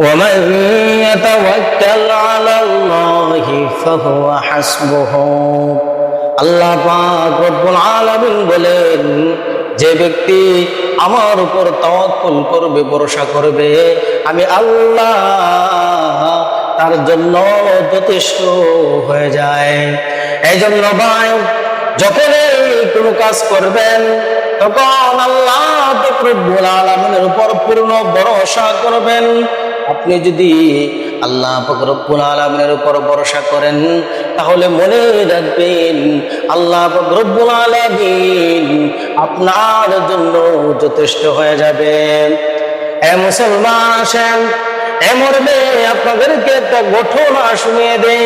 ومن يتوكل على الله فهو حسبه আল্লাহ পাক রব্বুল আলামিন বলেন যে ব্যক্তি আমার উপর তাওয়াক্কুল করবে ভরসা করবে আমি আল্লাহ তার জন্য যথেষ্ট হয়ে যায় এই জন্য ভাই যখন কোনো কাজ করবেন তখন আল্লাহ পাক রব্বুল আলামিনের উপর পূর্ণ ভরসা করবেন আপনি যদি আল্লাহ পাক রব্বুল আলামিনের উপর ভরসা করেন, তাহলে মনে রাখবেন আল্লাহ পাক রব্বুল আলামিন আপনার জন্য যথেষ্ট হয়ে যাবে। এ মুসলমান আসেন, এ মর্মে আপনাদেরকে একটা ঘটনা শুনিয়ে দেই।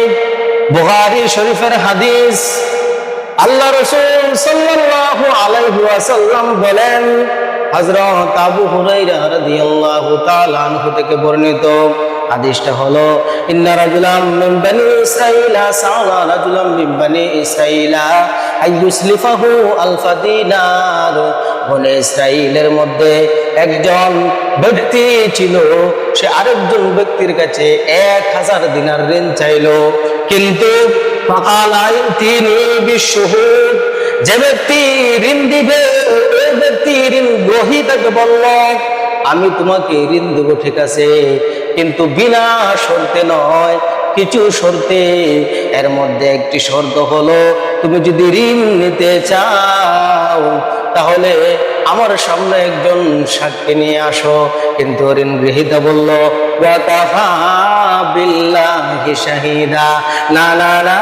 বুহারি শরীফের হাদিস, আল্লাহ রসুল সাল্লাল্লাহু আলাইহি ওয়াসাল্লাম বলেন হযরত আবু হুরায়রা রাদিয়াল্লাহু তাআলা আনহু থেকে বর্ণিত হাদিসটা হলো, ইন্না রাজুলাম মিন বানি ইসরাইলা সাআলা রাজুলাম মিন বানি ইসরাইলা আইয়ুসলিফাহু আলফা দিনার। বনে ইসরাইলের মধ্যে একজন ব্যক্তি ছিল, সে আরেকজন ব্যক্তির কাছে এক হাজার দিনার ঋণ চাইলো। কিন্তু তিনি বিশ্বহুদ যে ব্যক্তি ঋণ দিবে ওই ব্যক্তি ঋণ গ্রহীতাকে বলল, আমি তোমাকে ঋণ দেবো, ঠিক আছে, কিন্তু বিনা শর্তে নয়, কিছু শর্তে। এর মধ্যে একটি শর্ত হলো, তুমি যদি ঋণ নিতে চাও, তাহলে আমার সামনে একজন সাক্ষী নিয়ে আসো। কিন্তু ঋণ গৃহীতা বলল না না না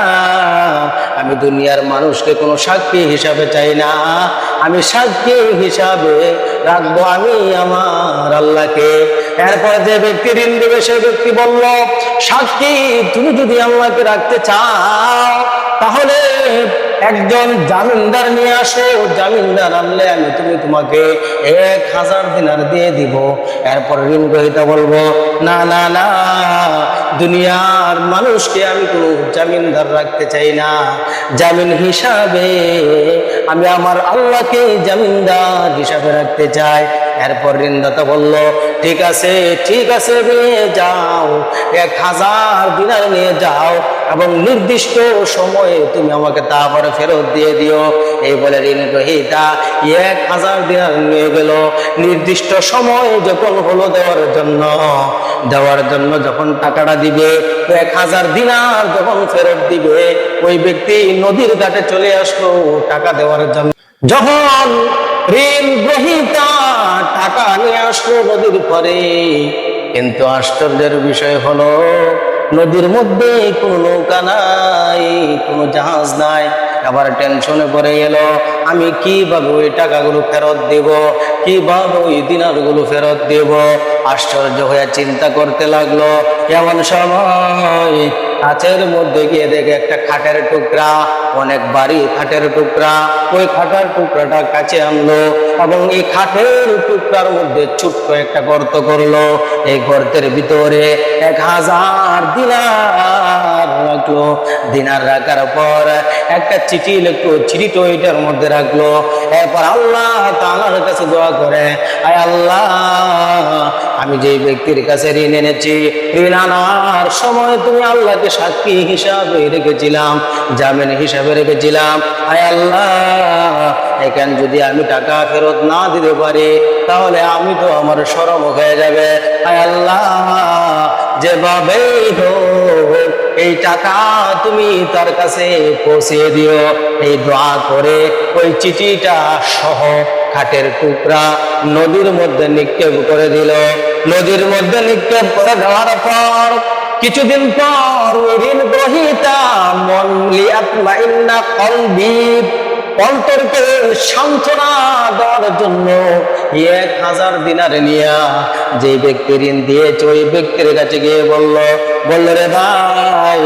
দুনিয়ার মানুষকে কোনো সাক্ষী হিসাবে চাই না। আমি সাক্ষী হিসাবে রাখব আমি আমার আল্লাহকে। এরপরে যে ব্যক্তি ঋণ দেবে, সে ব্যক্তি বলল, সাক্ষী, তুমি যদি আল্লাহকে রাখতে চাও, তাহলে একজন জামিনদার নিয়ে আসে ও জামিনদার আনলে আমি তুমি তোমাকে এক হাজার দিনার দিয়ে দিব। এরপর ঋণ গ্রহিতা বলব, না না না, দুনিয়ার মানুষকে আমি কোনো জামিনদার রাখতে চাই না। জামিন হিসাবে আমি আমার আল্লাহকে জামিনদার হিসাবে রাখতে চাই। এরপর ঋণদাতা বলল, ঠিক আছে ঠিক আছে নিয়ে যাও। এক হাজার দিনার নিয়ে যাও এবং নির্দিষ্ট সময়ে তুমি আমাকে তা আবার ফেরত দিয়ে দিও। এই বলে ঋণ গ্রহীতা এক হাজার দিনার নিয়ে গেল। নির্দিষ্ট সময় যখন হলো দেওয়ার জন্য দেওয়ার জন্য যখন টাকাটা দিবে এক হাজার দিনার যখন ফেরত দিবে, ওই ব্যক্তি নদীর ঘাটে চলে আসলো টাকা দেওয়ার জন্য। যখন ঋণ গ্রহীতা, টাকা নিয়ে আসলো নদীর পরে। কিন্তু আশ্চর্যের বিষয় হলো, নদীর মধ্যে কোনো নৌকা নাই, কোনো জাহাজ নাই। আবার টেনশনে পড়ে গেল আমি কীভাবে ওই টাকাগুলো ফেরত দেব? কীভাবে ওই দিনারগুলো ফেরত দেব? আশ্চর্য হয়ে চিন্তা করতে লাগল, এমন সময় কাছের মধ্যে গিয়ে দেখে একটা খাটের টুকরা, অনেক বাড়ি খাটের টুকরা। ওই খাটার টুকরাটা কাছে আনলো এবং এই খাটের টুকরার মধ্যে ছোট্ট একটা গর্ত করল। এই গর্তের ভিতরে এক হাজার দিনার রাখল দিনার রাখার পর একটা চিঠি লিখলো, চিঠিটা ওইটার মধ্যে রাখল। এরপর আল্লাহ তাআলার কাছে দোয়া করে, আয় আল্লাহ আমি যে ব্যক্তির কাছে ঋণ এনেছি, ঋণ আনার সময় তুমি আল্লাহকে সাক্ষী হিসাবে রেখেছিলাম, জামিন হিসাবে রেখেছিলাম। আয় আল্লাহ, এখান যদি আমি টাকা ফেরত না দিতে পারি, তাহলে আমি তো আমার সরম হয়ে যাবে। আয় আল্লাহ যেভাবেই হোক এই টাকা তুমি তার কাছে পৌঁছে দিও। এই দোয়া করে ওই চিঠিটা সহ খাটের টুকরা নদীর মধ্যে নিক্ষেপ করে দিল। নদীর মধ্যে নিক্ষেপ করে দেওয়ার পর কিছুদিন পর ঋণ গ্রহিতা মন লিয়াতমাইন্না কলবি অন্তরকে সান্ত্বনা দেওয়ার জন্য এক হাজার দিনারে নিয়া যে ব্যক্তি ঋণ দিয়েছে, ওই ব্যক্তির কাছে গিয়ে বলল বলল, রে ভাই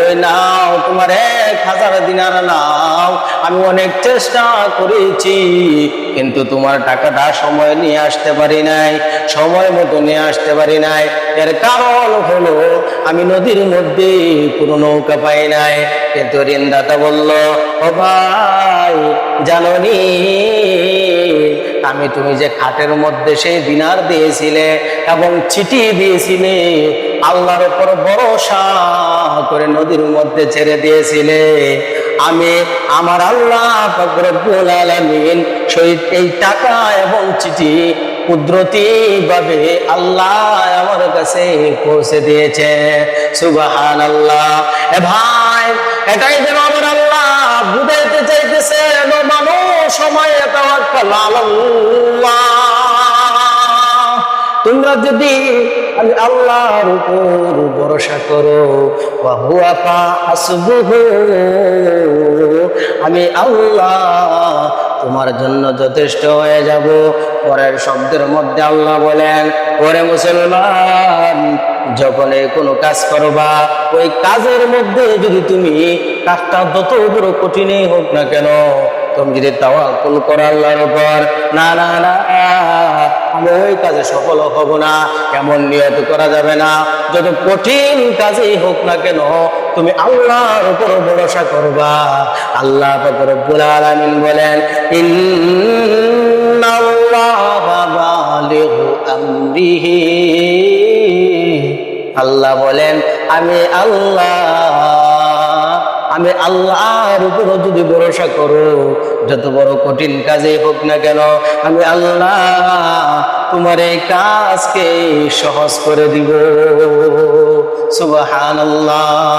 ওই নাও, তোমার এক হাজার দিনার নাও। আমি অনেক চেষ্টা করেছি, কিন্তু তোমার টাকাটা সময় নিয়ে আসতে পারি নাই, সময় মতো নিয়ে আসতে পারি নাই। এর কারণ হলো, আমি নদীর মধ্যে কোনো নৌকা পাই নাই। কিন্তু ঋণদাতা বলল, ও ভাই, জাননি? আমি তুমি যে খাটের মধ্যে সেই দিনার দিয়েছিলে এবং চিঠি দিয়েছিলে, আল্লাহর উপর ভরসা করে নদীর মধ্যে ছেড়ে দিয়েছিলে। আমি আমার আল্লাহ আলামিন এই টাকা এবং চিঠি কুদরতি ভাবে আল্লাহ আমার কাছে পৌঁছে দিয়েছে। সুবাহান আল্লাহ ভাই এটাই যেন আমার আল্লাহ। বুঝাইতে চাইতেছে মানুষ, সময় তোমরা যদি আমি আল্লাহর উপর ভরসা করো, ওয়া হুয়া হাসবুহু আমি আল্লাহ তোমার জন্য যথেষ্ট হয়ে যাব। পরের শব্দের মধ্যে আল্লাহ বলেন পরে মুসলমান যখন কোনো কাজ করবা ওই কাজের মধ্যে যদি তুমি কাজটা যত বড় কঠিনই হোক না কেন, তুমি যদি তাওয়াক্কুল করো আল্লাহর উপর, না না না, আমি ওই কাজে সফল হব না, এমন নিয়ত করা যাবে না। যত কঠিন কাজেই হোক না কেন, তুমি আল্লাহর উপর ভরসা করবা। আল্লাহ রব্বুল আলামিন বলেন, ইন্নাল্লাহা বালিগু আমরিহি আল্লাহ বলেন, আমি আল্লাহ, আমি আল্লাহর উপরও যদি ভরসা করো, যত বড় কঠিন কাজে হোক না কেন, আমি আল্লাহ তোমার এই কাজকে সহজ করে দিব। সুবহানাল্লাহ।